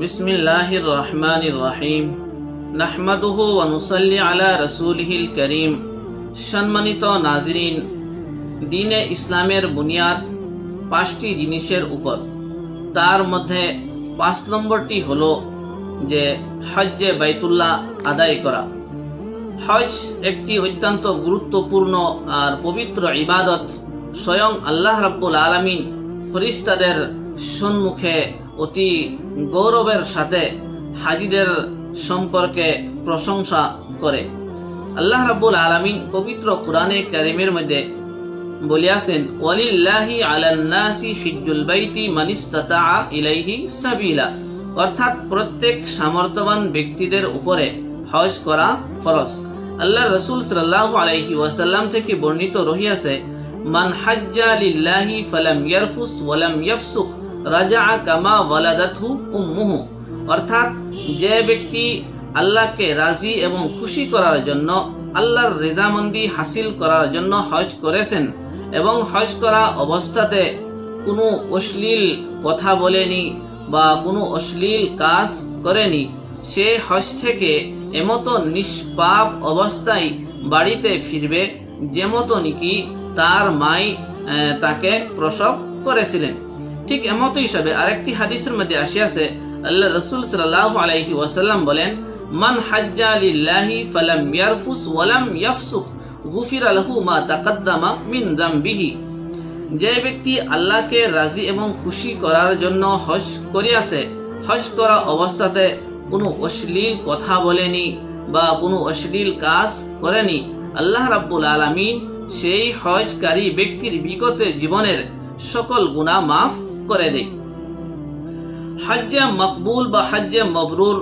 বিসমিল্লাহির রহমানির রহিম নাহমাদুহু ওয়া নুসাল্লি আলা রাসূলিহিল করিম। সম্মানিত নাজরিন, দিনে ইসলামের বুনিয়াদ পাঁচটি জিনিসের উপর। তার মধ্যে পাঁচ নম্বরটি হলো যে হজ্জে বাইতুল্লাহ আদায় করা। হজ একটি অত্যন্ত গুরুত্বপূর্ণ আর পবিত্র ইবাদত। স্বয়ং আল্লাহ রাব্বুল আলামিন ফরিস্তাদের সম্মুখে অতি গৌরবের সাথে হাজিদের সম্পর্কে প্রশংসা করে। আল্লাহ রাব্বুল আলামিন পবিত্র কোরআনে কারিমের মধ্যে বলিয়াছেন ওয়ালিল্লাহি আলান নাসি হিজ্জুল বাইতি মান ইসতাতাআ ইলাইহি সাবিলা। অর্থাৎ প্রত্যেক সামর্থ্যবান ব্যক্তিদের উপরে হজ করা ফরজ। আল্লাহ রসুল সাল্লাল্লাহু আলাইহি ওয়াসাল্লাম থেকে বর্ণিত রহিয়াছে, মান হাজ্জা লিল্লাহি ফালাম ইয়ারফুস ওয়ালাম ইয়াফসুক রাজা কামা ওয়ালাদাতহু উম্মুহু অর্থাৎ যে ব্যক্তি আল্লাহকে রাজি এবং খুশি করার জন্য, আল্লাহর রেজামন্দি হাসিল করার জন্য হজ করেছেন এবং হজ করা অবস্থাতে কোনো অশ্লীল কথা বলেনি বা কোনো অশ্লীল কাজ করেনি, সে হজ থেকে এমতো নিষ্পাপ অবস্থায় বাড়িতে ফিরবে যেমতো নাকি তার মাই তাকে প্রসব করেছিলেন। ঠিক এমত হিসাবে আরেকটি হাদিসের মধ্যে আসিয়াছে আল্লাহ রসুল সাল্লাহ আলাইহি ওয়াসাল্লাম বলেন, মান হাজ্জা লিল্লাহি ফালাম ইয়ারফুস ওয়ালাম ইয়াফসুক গুফির আলহু মা তাকাদ্দামা মিন জামবিহি যে ব্যক্তি আল্লাহকে রাজি এবং খুশি করার জন্য হজ করিয়াছে, হজ করা অবস্থাতে কোনো অশ্লীল কথা বলেনি বা কোনো অশ্লীল কাজ করেনি, আল্লাহ রাব্বুল আলামিন সেই হজকারী ব্যক্তির বিগত জীবনের সকল গুণা মাফ করে দেয় হজ্জে মকবুল বা হজ্জে মবরুর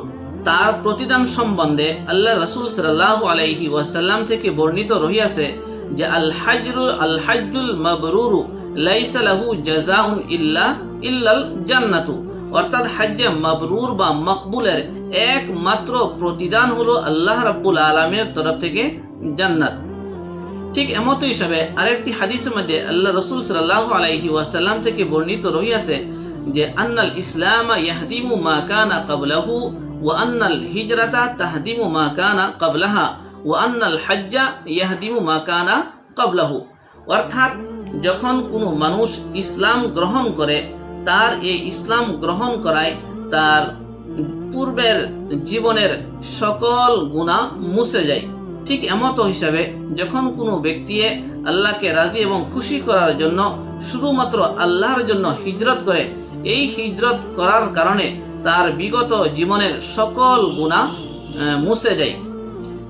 তার প্রতিদান সম্বন্ধে আল্লাহ রসুল সাল্লাহ আলাইহি ওয়াসাল্লাম থেকে বর্ণিত রহিয়াছে যে আল হাজরু আল হাজ্জুল মবরুরু লাইসা জাজাউন ইল্লা, ইল্লাল জান্নাতু। অর্থাৎ হাজ্জে মবরুর বা মকবুলের একমাত্র প্রতিদান হলো আল্লাহ রাব্বুল আলমের তরফ থেকে জান্নাত। ঠিক এমত হিসাবে আরেকটি হাদিসের মধ্যে আল্লাহ রসুল সাল্লাহ আলাইহি ওয়াসাল্লাম থেকে বর্ণিত রহিয়াছে যে, আন্নাল ইসলাম ইয়াহদিমু মা কানা কাবলাহু ও আন্নাল হিজরাতা তাহদিমু মা কানা কাবলাহা ও আন্নাল হাজ্জা ইয়াহদিমু মা কানা কাবলাহু অর্থাৎ, যখন কোনো মানুষ ইসলাম গ্রহণ করে, তার এই ইসলাম গ্রহণ করায় তার পূর্বের জীবনের সকল গুণা মুছে যায়। ঠিক এমতো হিসাবে যখন কোনো ব্যক্তি আল্লাহকে রাজি এবং খুশি করার জন্য শুধুমাত্র আল্লাহর জন্য হিজরত করে, এই হিজরত করার কারণে তার বিগত জীবনের সকল গুণা মুছে যায়।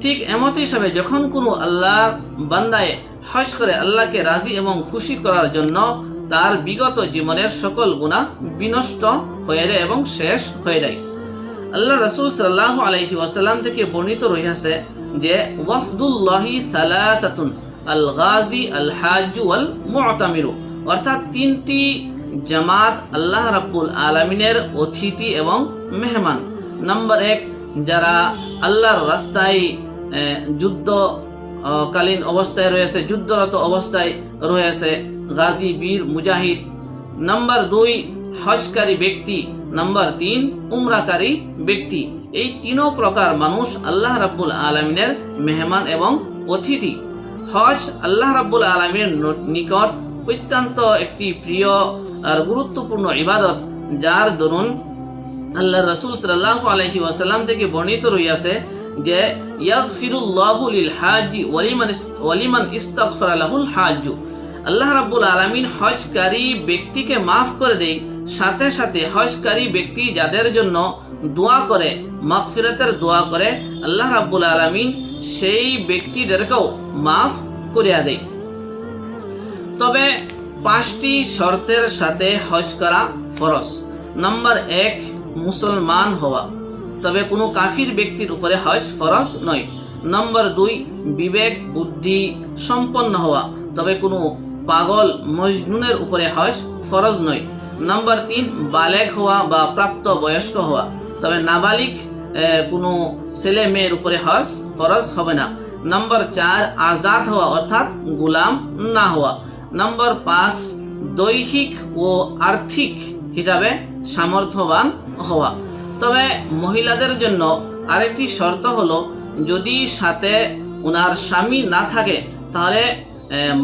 ঠিক এমত হিসাবে যখন কোনো আল্লাহর বান্দায় হজ করে আল্লাহকে রাজি এবং খুশি করার জন্য তার বিগত জীবনের সকল গুণা বিনষ্ট হয়ে যায় এবং শেষ হয়ে যায়। আল্লাহ রসুল সাল্লাহ আলহি ওয়াসাল্লাম থেকে বর্ণিত রহিয়াছে যে ওয়াফদুল্লাহি সালাসাতুন আল গাজি আল হাজু আল মুতামিরু অর্থাৎ তিনটি জামাত আল্লাহ রাব্বুল আলমিনের অতিথি এবং মেহমান। নাম্বার এক, যারা আল্লাহর রাস্তায় যুদ্ধ কালীন অবস্থায় রয়েছে, যুদ্ধরত অবস্থায় রয়েছে, গাজী, বীর, মুজাহিদ। নাম্বার দুই, হজকারী ব্যক্তি নাম্বার তিন, উমরাকারী ব্যক্তি। এই তিনও প্রকার মানুষ আল্লাহ রাব্বুল আলমিনের মেহমান এবং অতিথি। হজ আল্লাহ রাব্বুল আলমীর নিকট অত্যন্ত একটি প্রিয় আর গুরুত্বপূর্ণ ইবাদত, যার দরুন আল্লাহ রসুল সাল্লাহ আলহি ওয়াসাল্লাম থেকে বর্ণিত রইয়াছে যে, ইয়াগফিরুল্লাহু লিল হাজি ওয়ালিমান ওয়ালিমান ইস্তাগফারা লাহুল হাজু আল্লাহ রাব্বুল আলামিন হজকারী ব্যক্তিকে মাফ করে দেয় সাথে সাথে হজকারী ব্যক্তি যাদের জন্য দোয়া করে, মাগফিরাতের দোয়া করে, আল্লাহ রাব্বুল আলামিন সেই ব্যক্তিদেরকেও মাফ করিয়া দেয়। তবে পাঁচটি শর্তের সাথে হজ করা ফরজ। নাম্বার এক, মুসলমান হওয়া। তবে কোনো কাফির ব্যক্তির উপরে হজ ফরজ নয়। নম্বর দুই, বিবেক, বুদ্ধি সম্পন্ন হওয়া। তবে কোনো পাগল, মজনুনের উপরে হজ ফরজ নয়। নম্বর তিন বালেক হওয়া বা প্রাপ্ত বয়স্ক হওয়া। তবে নাবালিক কোনো ছেলে মেয়ের উপরে হজ ফরজ হবে না। নম্বর চার, আজাদ হওয়া, অর্থাৎ গুলাম না হওয়া। নম্বর পাঁচ, দৈহিক ও আর্থিক হিসাবে সামর্থ্যবান হওয়া। তবে মহিলাদের জন্য আরেকটি শর্ত হলো, যদি সাথে ওনার স্বামী না থাকে, তাহলে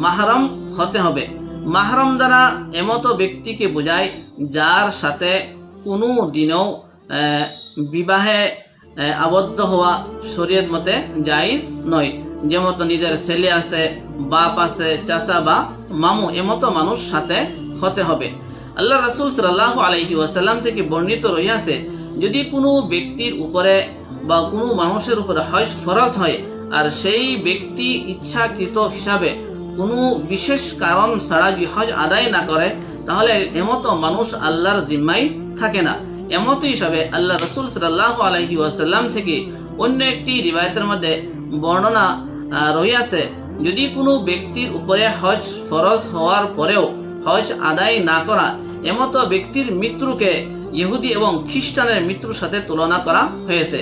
মাহরম হতে হবে। মাহরম দ্বারা এমতো ব্যক্তিকে বোঝায় যার সাথে কোনো দিনেও বিবাহে আবদ্ধ হওয়া শরীয়ত মতে জায়েজ নয়। যেমতো নিজের ছেলে আছে, বাপ আছে, চাচা বা মামু, এমতো মানুষ সাথে হতে হবে। আল্লাহ রসুল সাল্লাহ আলহি ওয়াসাল্লাম থেকে বর্ণিত রহিয়াছে, যদি কোনো ব্যক্তির উপরে বা কোনো মানুষের উপরে হজ ফরজ হয়, আর সেই ব্যক্তি ইচ্ছাকৃত হিসাবে কোনো বিশেষ কারণ ছাড়া হজ আদায় না করে, তাহলে এমতো মানুষ আল্লাহর জিম্মাই থাকে না। এমতো হিসাবে আল্লাহ রসুল সাল্লাহ আলহি ওয়াসাল্লাম থেকে অন্য একটি রিবায়তের মধ্যে বর্ণনা রহিয়াছে, যদি কোনো ব্যক্তির উপরে হজ ফরজ হওয়ার পরেও হজ আদায় না করা, এমতো ব্যক্তির মৃত্যুকে ইহুদি এবং খ্রিস্টানের মৃত্যুর সাথে তুলনা করা হয়েছে।